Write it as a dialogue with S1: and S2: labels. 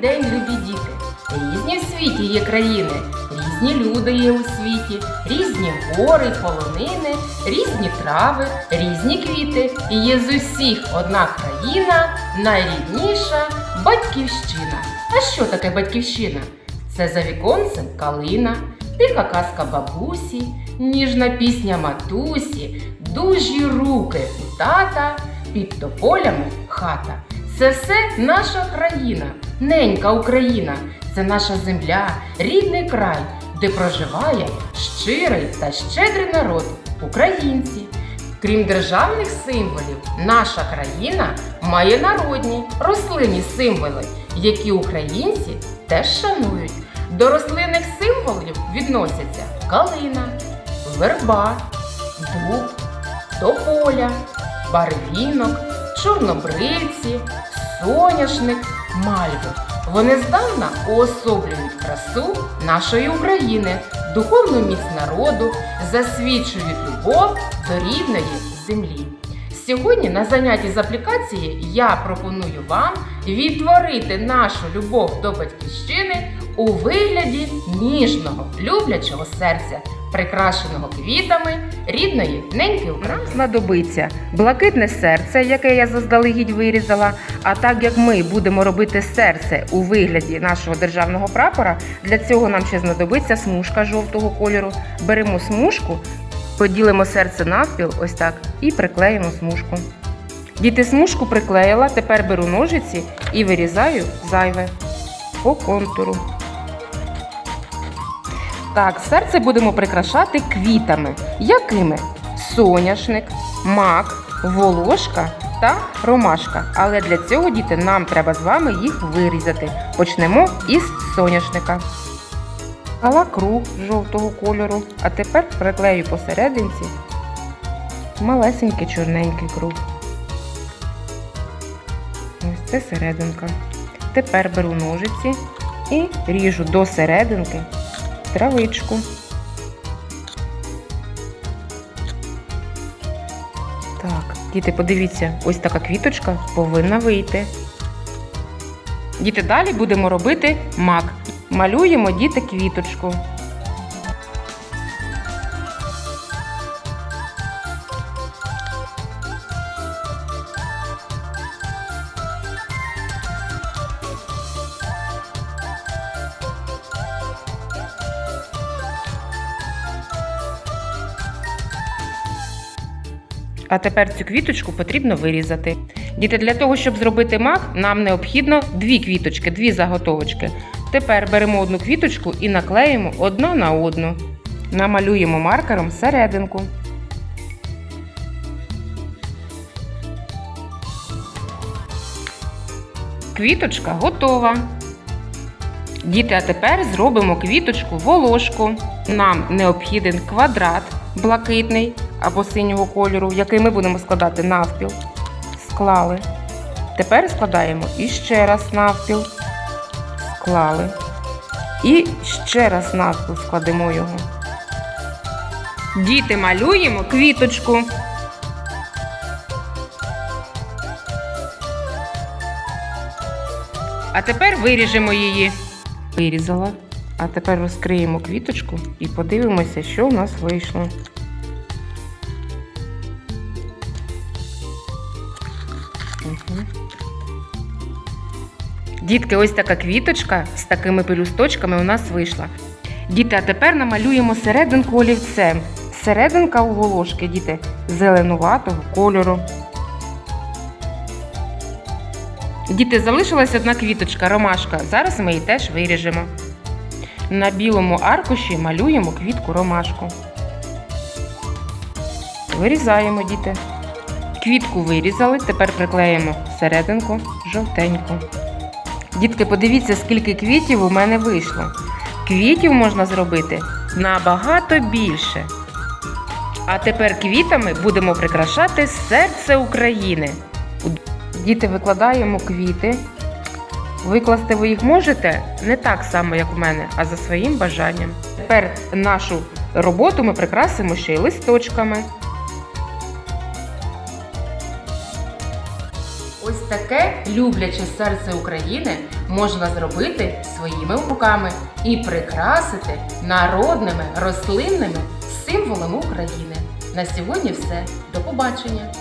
S1: день, любі діти! Різні в світі є країни, різні люди є у світі, різні гори, полонини, різні трави, різні квіти. І є з усіх одна країна, найрідніша батьківщина. А що таке батьківщина? Це за віконцем калина, тиха казка бабусі, ніжна пісня матусі, дужі руки у тата, під тополями хата. Це все наша країна, ненька Україна. Це наша земля, рідний край, де проживає щирий та щедрий народ українці. Крім державних символів, наша країна має народні рослинні символи, які українці теж шанують. До рослинних символів відносяться калина, верба, дуб, тополя, барвінок, чорнобривці, соняшник, мальви. Вони здавна уособлюють красу нашої України, духовну міць народу, засвідчують любов до рідної землі. Сьогодні на занятті з аплікації я пропоную вам відтворити нашу любов до батьківщини у вигляді ніжного, люблячого серця, прикрашеного квітами рідної неньки України. Нам знадобиться блакитне серце, яке я заздалегідь вирізала. А так як ми будемо робити серце у вигляді нашого державного прапора, для цього нам ще знадобиться смужка жовтого кольору. Беремо смужку, поділимо серце навпіл, ось так, і приклеїмо смужку. Діти смужку приклеїла, тепер беру ножиці і вирізаю зайве по контуру. Так, серце будемо прикрашати квітами. Якими? Соняшник, мак, волошка та ромашка. Але для цього, діти, нам треба з вами їх вирізати. Почнемо із соняшника. Дала жовтого кольору, а тепер приклею посерединці малесенький чорненький круг. Ось це серединка. Тепер беру ножиці і ріжу до серединки травичку. Так, діти, подивіться, ось така квіточка повинна вийти. Діти, далі будемо робити мак. Малюємо діти квіточку. А тепер цю квіточку потрібно вирізати. Діти, для того, щоб зробити мак, нам необхідно дві квіточки, дві заготовочки. Тепер беремо одну квіточку і наклеїмо одну на одну. Намалюємо маркером серединку. Квіточка готова. Діти, а тепер зробимо квіточку волошку. Нам необхіден квадрат блакитний або синього кольору, який ми будемо складати навпіл. Склали. Тепер складаємо іще раз навпіл. Склали. І ще раз навпіл складемо його. Діти малюємо квіточку. А тепер виріжемо її. Вирізала. А тепер розкриємо квіточку і подивимося, що у нас вийшло. Дітки, ось така квіточка з такими пелюсточками у нас вийшла. Діти, а тепер намалюємо серединку олівцем. Серединка у волошки, діти, зеленуватого кольору. Діти, залишилась одна квіточка, ромашка. Зараз ми її теж виріжемо. На білому аркуші малюємо квітку ромашку. Вирізаємо, діти. Квітку вирізали, тепер приклеїмо серединку жовтеньку. Дітки, подивіться, скільки квітів у мене вийшло. Квітів можна зробити набагато більше. А тепер квітами будемо прикрашати серце України. Діти, викладаємо квіти. Викласти ви їх можете не так само, як у мене, а за своїм бажанням. Тепер нашу роботу ми прикрасимо ще й листочками. Таке любляче серце України можна зробити своїми руками і прикрасити народними рослинними символами України. На сьогодні все. До побачення!